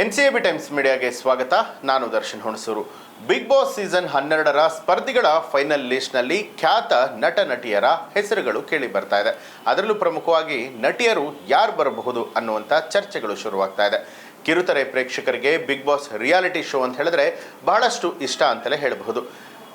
N C A B Times ಮೀಡಿಯಾಗೆ ಸ್ವಾಗತ. ನಾನು Darshan Hunsur. Bigg Boss season ಹನ್ನೆರಡರ ಸ್ಪರ್ಧಿಗಳ ಫೈನಲ್ ಲಿಸ್ಟ್ನಲ್ಲಿ ಖ್ಯಾತ ನಟ ನಟಿಯರ ಹೆಸರುಗಳು ಕೇಳಿ ಬರ್ತಾ ಇದೆ. ಅದರಲ್ಲೂ ಪ್ರಮುಖವಾಗಿ ನಟಿಯರು ಯಾರು ಬರಬಹುದು ಅನ್ನುವಂಥ ಚರ್ಚೆಗಳು ಶುರುವಾಗ್ತಾ ಇದೆ. ಕಿರುತೆರೆ ಪ್ರೇಕ್ಷಕರಿಗೆ ಬಿಗ್ ಬಾಸ್ ರಿಯಾಲಿಟಿ ಶೋ ಅಂತ ಹೇಳಿದ್ರೆ ಬಹಳಷ್ಟು ಇಷ್ಟ ಅಂತಲೇ ಹೇಳಬಹುದು.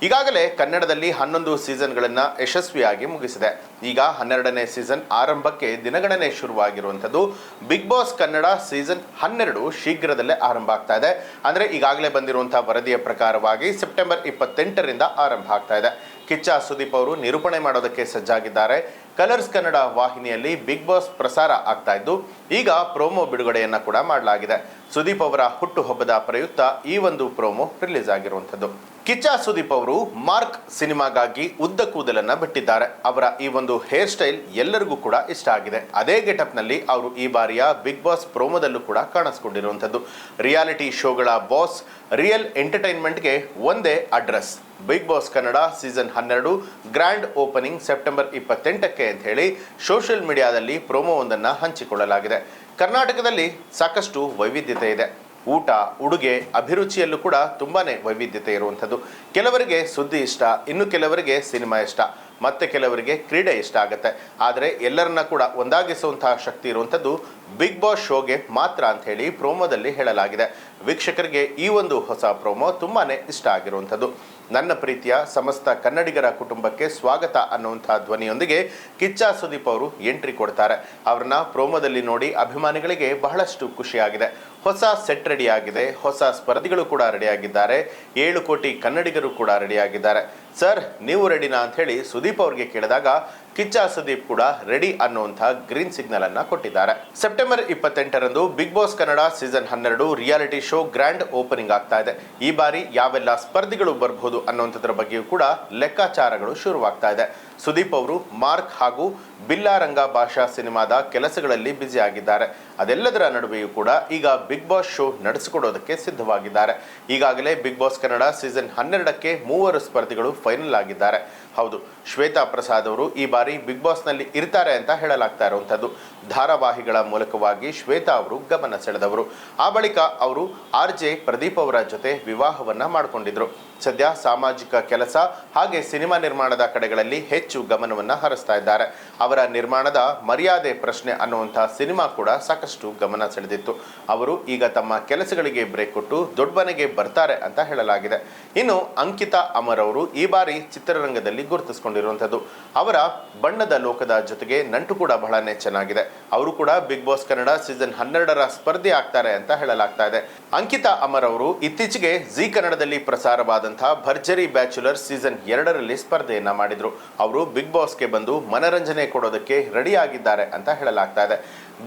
ಈಗಾಗಲೇ ಕನ್ನಡದಲ್ಲಿ ಹನ್ನೊಂದು ಸೀಸನ್ಗಳನ್ನು ಯಶಸ್ವಿಯಾಗಿ ಮುಗಿಸಿದೆ. ಈಗ ಹನ್ನೆರಡನೇ ಸೀಸನ್ ಆರಂಭಕ್ಕೆ ದಿನಗಣನೆ ಶುರುವಾಗಿರುವಂಥದ್ದು. ಬಿಗ್ ಬಾಸ್ ಕನ್ನಡ ಸೀಸನ್ ಹನ್ನೆರಡು ಶೀಘ್ರದಲ್ಲೇ ಆರಂಭ ಆಗ್ತಾ ಇದೆ. ಅಂದರೆ ಈಗಾಗಲೇ ಬಂದಿರುವಂಥ ವರದಿಯ ಪ್ರಕಾರವಾಗಿ ಸೆಪ್ಟೆಂಬರ್ ಇಪ್ಪತ್ತೆಂಟರಿಂದ ಆರಂಭ ಆಗ್ತಾ ಇದೆ. ಕಿಚ್ಚ ಸುದೀಪ್ ಅವರು ನಿರೂಪಣೆ ಮಾಡೋದಕ್ಕೆ ಸಜ್ಜಾಗಿದ್ದಾರೆ. ಕಲರ್ಸ್ ಕನ್ನಡ ವಾಹಿನಿಯಲ್ಲಿ ಬಿಗ್ ಬಾಸ್ ಪ್ರಸಾರ ಆಗ್ತಾ ಇದ್ದು, ಈಗ ಪ್ರೋಮೋ ಬಿಡುಗಡೆಯನ್ನ ಕೂಡ ಮಾಡಲಾಗಿದೆ. ಸುದೀಪ್ ಅವರ ಹುಟ್ಟುಹಬ್ಬದ ಪ್ರಯುಕ್ತ ಈ ಒಂದು ಪ್ರೋಮೋ ರಿಲೀಸ್ ಆಗಿರುವಂಥದ್ದು. ಕಿಚ್ಚ ಸುದೀಪ್ ಅವರು ಮಾರ್ಕ್ ಸಿನಿಮಾಗಾಗಿ ಉದ್ದ ಕೂದಲನ್ನ ಬಿಟ್ಟಿದ್ದಾರೆ. ಅವರ ಈ ಒಂದು ಹೇರ್ ಸ್ಟೈಲ್ ಎಲ್ಲರಿಗೂ ಕೂಡ ಇಷ್ಟ ಆಗಿದೆ. ಅದೇ ಗೆಟಪ್ನಲ್ಲಿ ಅವರು ಈ ಬಾರಿಯ ಬಿಗ್ ಬಾಸ್ ಪ್ರೋಮೋದಲ್ಲೂ ಕೂಡ ಕಾಣಿಸ್ಕೊಂಡಿರುವಂಥದ್ದು. ರಿಯಾಲಿಟಿ ಶೋಗಳ ಬಾಸ್, ರಿಯಲ್ ಎಂಟರ್ಟೈನ್ಮೆಂಟ್ಗೆ ಒಂದೇ address. Bigg Boss Kannada season ಹನ್ನೆರಡು ಗ್ರ್ಯಾಂಡ್ ಓಪನಿಂಗ್ ಸೆಪ್ಟೆಂಬರ್ ಇಪ್ಪತ್ತೆಂಟಕ್ಕೆ ಅಂತ ಹೇಳಿ ಸೋಷಿಯಲ್ ಮೀಡಿಯಾದಲ್ಲಿ ಪ್ರೋಮೋ ಒಂದನ್ನು ಹಂಚಿಕೊಳ್ಳಲಾಗಿದೆ. ಕರ್ನಾಟಕದಲ್ಲಿ ಸಾಕಷ್ಟು ವೈವಿಧ್ಯತೆ ಇದೆ. ಊಟ, ಉಡುಗೆ, ಅಭಿರುಚಿಯಲ್ಲೂ ಕೂಡ ತುಂಬಾ ವೈವಿಧ್ಯತೆ ಇರುವಂಥದ್ದು. ಕೆಲವರಿಗೆ ಸುದ್ದಿ ಇಷ್ಟ, ಇನ್ನು ಕೆಲವರಿಗೆ ಸಿನಿಮಾ ಇಷ್ಟ, ಮತ್ತೆ ಕೆಲವರಿಗೆ ಕ್ರೀಡೆ ಇಷ್ಟ ಆಗುತ್ತೆ. ಆದರೆ ಎಲ್ಲರನ್ನ ಕೂಡ ಒಂದಾಗಿಸುವಂತಹ ಶಕ್ತಿ ಇರುವಂಥದ್ದು ಬಿಗ್ ಬಾಸ್ ಶೋಗೆ ಮಾತ್ರ ಅಂತ ಹೇಳಿ ಪ್ರೋಮೋದಲ್ಲಿ ಹೇಳಲಾಗಿದೆ. ವೀಕ್ಷಕರಿಗೆ ಈ ಒಂದು ಹೊಸ ಪ್ರೋಮೋ ತುಂಬಾ ಇಷ್ಟ ಆಗಿರುವಂಥದ್ದು. ನನ್ನ ಪ್ರೀತಿಯ ಸಮಸ್ತ ಕನ್ನಡಿಗರ ಕುಟುಂಬಕ್ಕೆ ಸ್ವಾಗತ ಅನ್ನುವಂಥ ಧ್ವನಿಯೊಂದಿಗೆ ಕಿಚ್ಚ ಸುದೀಪ್ ಅವರು ಎಂಟ್ರಿ ಕೊಡ್ತಾರೆ. ಅವ್ರನ್ನ ಪ್ರೋಮೋದಲ್ಲಿ ನೋಡಿ ಅಭಿಮಾನಿಗಳಿಗೆ ಬಹಳಷ್ಟು ಖುಷಿಯಾಗಿದೆ. ಹೊಸ ಸೆಟ್ ರೆಡಿಯಾಗಿದೆ. ಹೊಸ ಸ್ಪರ್ಧಿಗಳು ಕೂಡ ರೆಡಿಯಾಗಿದ್ದಾರೆ. ಏಳು ಕೋಟಿ ಕನ್ನಡಿಗರು ಕೂಡ ರೆಡಿಯಾಗಿದ್ದಾರೆ. ಸರ್, ನೀವು ರೆಡಿನಾ ಅಂತ ಹೇಳಿ ಸುದೀಪ್ ಅವ್ರಿಗೆ ಕೇಳಿದಾಗ ಕಿಚ್ಚ ಸುದೀಪ್ ಕೂಡ ರೆಡಿ ಅನ್ನುವಂತಹ ಗ್ರೀನ್ ಸಿಗ್ನಲ್ ಅನ್ನ ಕೊಟ್ಟಿದ್ದಾರೆ. ಸೆಪ್ಟೆಂಬರ್ ಇಪ್ಪತ್ತೆಂಟರಂದು ಬಿಗ್ ಬಾಸ್ ಕನ್ನಡ ಸೀಸನ್ ಹನ್ನೆರಡು ರಿಯಾಲಿಟಿ ಶೋ ಗ್ರ್ಯಾಂಡ್ ಓಪನಿಂಗ್ ಆಗ್ತಾ ಇದೆ. ಈ ಬಾರಿ ಯಾವೆಲ್ಲ ಸ್ಪರ್ಧಿಗಳು ಬರಬಹುದು ಅನ್ನುವಂಥದ್ರ ಬಗ್ಗೆಯೂ ಕೂಡ ಲೆಕ್ಕಾಚಾರಗಳು ಶುರುವಾಗ್ತಾ ಇದೆ. ಸುದೀಪ್ ಅವರು ಮಾರ್ಕ್ ಹಾಗೂ ಬಿಲ್ಲಾರಂಗ ಭಾಷಾ ಸಿನಿಮಾದ ಕೆಲಸಗಳಲ್ಲಿ ಬ್ಯುಸಿ ಆಗಿದ್ದಾರೆ ಅದೆಲ್ಲದರ ನಡುವೆಯೂ ಕೂಡ ಈಗ ಬಿಗ್ ಬಾಸ್ ಶೋ ನಡೆಸಿಕೊಡೋದಕ್ಕೆ ಸಿದ್ಧವಾಗಿದ್ದಾರೆ. ಈಗಾಗಲೇ ಬಿಗ್ ಬಾಸ್ ಕನ್ನಡ ಸೀಸನ್ ಹನ್ನೆರಡಕ್ಕೆ ಮೂವರು ಸ್ಪರ್ಧಿಗಳು ಫೈನಲ್ ಆಗಿದ್ದಾರೆ. ಹೌದು, ಶ್ವೇತಾ ಪ್ರಸಾದ್ ಅವರು ಈ ಬಾರಿ ಬಿಗ್ ಬಾಸ್ನಲ್ಲಿ ಇರ್ತಾರೆ ಅಂತ ಹೇಳಲಾಗ್ತಾ ಇರುವಂಥದ್ದು. ಧಾರಾವಾಹಿಗಳ ಮೂಲಕವಾಗಿ ಶ್ವೇತಾ ಅವರು ಗಮನ ಸೆಳೆದವರು. ಆ ಬಳಿಕ ಅವರು ಆರ್ ಜೆ ಪ್ರದೀಪ್ ಅವರ ಜೊತೆ ವಿವಾಹವನ್ನ ಮಾಡಿಕೊಂಡಿದ್ರು. ಸದ್ಯ ಸಾಮಾಜಿಕ ಕೆಲಸ ಹಾಗೆ ಸಿನಿಮಾ ನಿರ್ಮಾಣದ ಕಡೆಗಳಲ್ಲಿ ಹೆಚ್ಚು ಗಮನವನ್ನು ಹರಿಸ್ತಾ ಇದ್ದಾರೆ. ಅವರ ನಿರ್ಮಾಣದ ಮರ್ಯಾದೆ ಪ್ರಶ್ನೆ ಅನ್ನುವಂಥ ಸಿನಿಮಾ ಕೂಡ ಸಾಕಷ್ಟು ಗಮನ ಸೆಳೆದಿತ್ತು. ಅವರು ಈಗ ತಮ್ಮ ಕೆಲಸಗಳಿಗೆ ಬ್ರೇಕ್ ಕೊಟ್ಟು ದೊಡ್ಡಮನೆಗೆ ಬರ್ತಾರೆ ಅಂತ ಹೇಳಲಾಗಿದೆ. ಇನ್ನು ಅಂಕಿತಾ ಅಮರ್ ಅವರು ಈ ಬಾರಿ ಚಿತ್ರರಂಗದಲ್ಲಿ ಗುರುತಿಸಿಕೊಂಡಿರುವಂಥದ್ದು. ಅವರ ಬಣ್ಣದ ಲೋಕದ ಜೊತೆಗೆ ನಂಟು ಕೂಡ ಬಹಳನೇ ಚೆನ್ನಾಗಿದೆ. ಅವರು ಕೂಡ ಬಿಗ್ ಬಾಸ್ ಕನ್ನಡ ಸೀಸನ್ ಹನ್ನೆರಡರ ಸ್ಪರ್ಧೆ ಆಗ್ತಾರೆ ಅಂತ ಹೇಳಲಾಗ್ತಾ ಇದೆ. ಅಂಕಿತಾ ಅಮರ್ ಅವರು ಇತ್ತೀಚೆಗೆ ಜಿ ಕನ್ನಡದಲ್ಲಿ ಪ್ರಸಾರವಾದಂತಹ ಭರ್ಜರಿ ಬ್ಯಾಚುಲರ್ ಸೀಸನ್ ಎರಡರಲ್ಲಿ ಸ್ಪರ್ಧೆಯನ್ನ ಮಾಡಿದ್ರು. ಅವರು ಬಿಗ್ ಬಾಸ್ಗೆ ಬಂದು ಮನರಂಜನೆ ಕೊಡೋದಕ್ಕೆ ರೆಡಿ ಆಗಿದ್ದಾರೆ ಅಂತ ಹೇಳಲಾಗ್ತಾ ಇದೆ.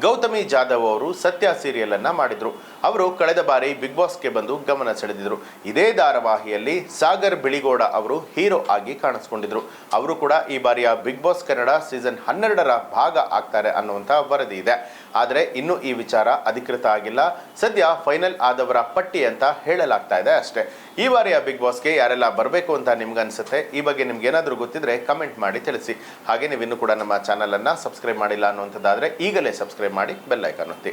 ಗೌತಮಿ ಜಾಧವ್ ಅವರು ಸತ್ಯ ಸೀರಿಯಲ್ ಅನ್ನ ಮಾಡಿದ್ರು. ಅವರು ಕಳೆದ ಬಾರಿ ಬಿಗ್ ಬಾಸ್ಗೆ ಬಂದು ಗಮನ ಸೆಳೆದಿದ್ರು. ಇದೇ ಧಾರಾವಾಹಿಯಲ್ಲಿ ಸಾಗರ್ ಬಿಳಿಗೌಡ ಅವರು ಹೀರೋ ಆಗಿ ಕಾಣಿಸ್ಕೊಂಡಿದ್ರು. ಅವರು ಕೂಡ ಈ ಬಾರಿಯ ಬಿಗ್ ಬಾಸ್ ಕನ್ನಡ ಸೀಸನ್ ಹನ್ನೆರಡರ ಭಾಗ ಆಗ್ತಾರೆ ಅನ್ನುವಂಥ ವರದಿ ಇದೆ. ಆದರೆ ಇನ್ನೂ ಈ ವಿಚಾರ ಅಧಿಕೃತ ಆಗಿಲ್ಲ. ಸದ್ಯ ಫೈನಲ್ ಆದವರ ಪಟ್ಟಿ ಅಂತ ಹೇಳಲಾಗ್ತಾ ಇದೆ ಅಷ್ಟೇ. ಈ ಬಾರಿಯ ಬಿಗ್ ಬಾಸ್ಗೆ ಯಾರೆಲ್ಲ ಬರಬೇಕು ಅಂತ ನಿಮ್ಗೆ ಅನಿಸುತ್ತೆ ಈ ಬಗ್ಗೆ ನಿಮ್ಗೆ ಏನಾದರೂ ಗೊತ್ತಿದ್ರೆ ಕಮೆಂಟ್ ಮಾಡಿ ತಿಳಿಸಿ. ಹಾಗೆ ನೀವು ಇನ್ನೂ ಕೂಡ ನಮ್ಮ ಚಾನಲನ್ನು ಸಬ್ಸ್ಕ್ರೈಬ್ ಮಾಡಿಲ್ಲ ಅನ್ನುವಂಥದ್ದಾದರೆ ಈಗಲೇ ಸಬ್ಸ್ಕ್ರೈಬ್ ಸಬ್ಸ್ಕ್ರೈಬ್ ಮಾಡಿ ಬೆಲ್ಲೈಕನ್ ಒತ್ತಿ.